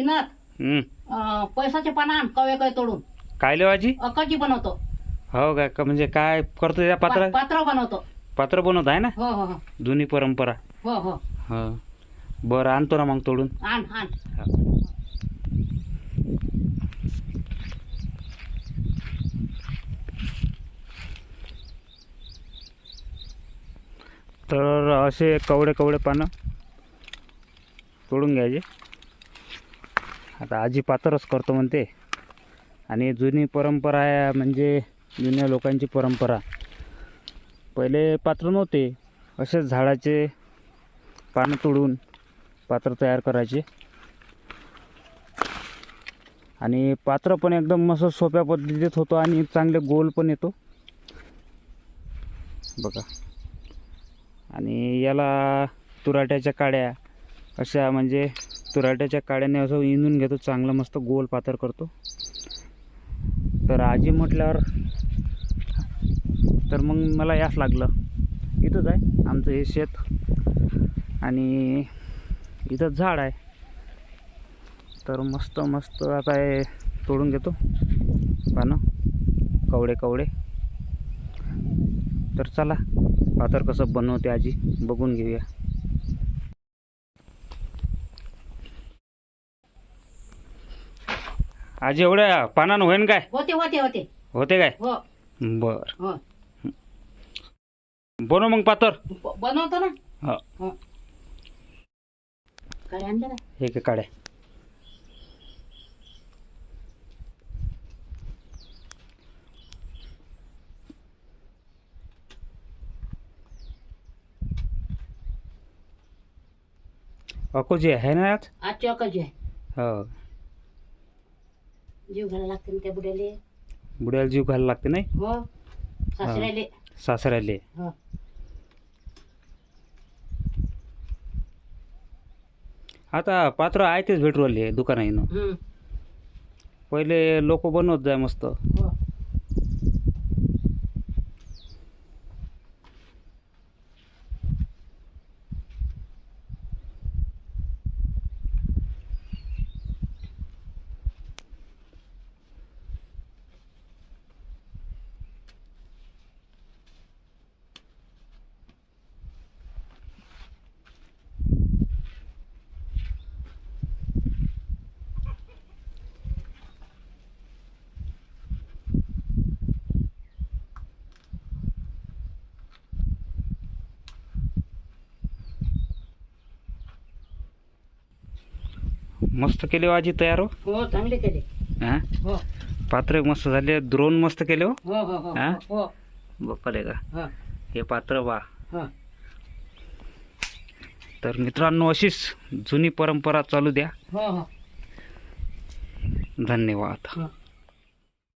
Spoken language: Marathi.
पिनात हं. अं, पैसाचे पाना आण कवे कवे तोडून. काय आजी? अकाची बनवतो. हो काय का म्हणजे काय करतो त्या पात्र? पा- पात्र बनवतो. पात्र बनवत आहे ना? हो हो हो. जुनी परंपरा. हो हो. हो. बरं आणतो ना मग तोडून. आण आण. तर असे कवडे कवडे पानं तोडून घ्यायचे. आता आजी पात्रच करतो म्हणते. आणि जुनी परंपरा आहे म्हणजे जुन्या लोकांची परंपरा. पहिले पात्र नव्हते. असेच झाडाचे पानं तोडून पात्र तयार करायचे. आणि पात्र पण एकदम मस्त सोप्या पद्धतीत होतो आणि चांगले गोल पण येतो. बघा. आणि याला तुराट्याच्या काड्या अशा म्हणजे तुराट्याच्या काड्याने असं इंजून घेतो चांगलं मस्त गोल पातर करतो. तर आजी म्हटल्यावर तर मग मला यास लागलं. इथंच आहे आमचं हे शेत. आणि इथंच झाड आहे. तर मस्त मस्त आता हे तोडून घेतो. पानं. कवडे कवडे. तर चला पातर कसं बनवते आजी बघून घेऊया. आजी एवढ्या पानानं होईन काय? होते होते होते. होते काय? हो. बर. हो. बनव मग पातर ब- बनवतो ना? हा. हो. काय आणलं का? हे काय काड्या अकोजी आहे ना आज? आजची अकाची आहे. हो. जीव घालायला लागते ना त्या बुड्याले. बुड्याला जीव घालायला लागते नाही? हो. सासऱ्याले. सासऱ्याले. हो. आता पात्र आहे तेच भेटू राहिले दुकानाईनं. हम्म. पहिले लोक बनवत जाय मस्त. हो. मस्त केले हो आजी तयार हो? हो चांगले केले. हा? हो. पात्र मस्त झाले. द्रोण मस्त केले हो? हो हो हो हा? हो. बाप्पाले का हो. हे पात्र वा. हो. तर मित्रांनो अशीच जुनी परंपरा चालू द्या. हो हो. धन्यवाद. हो.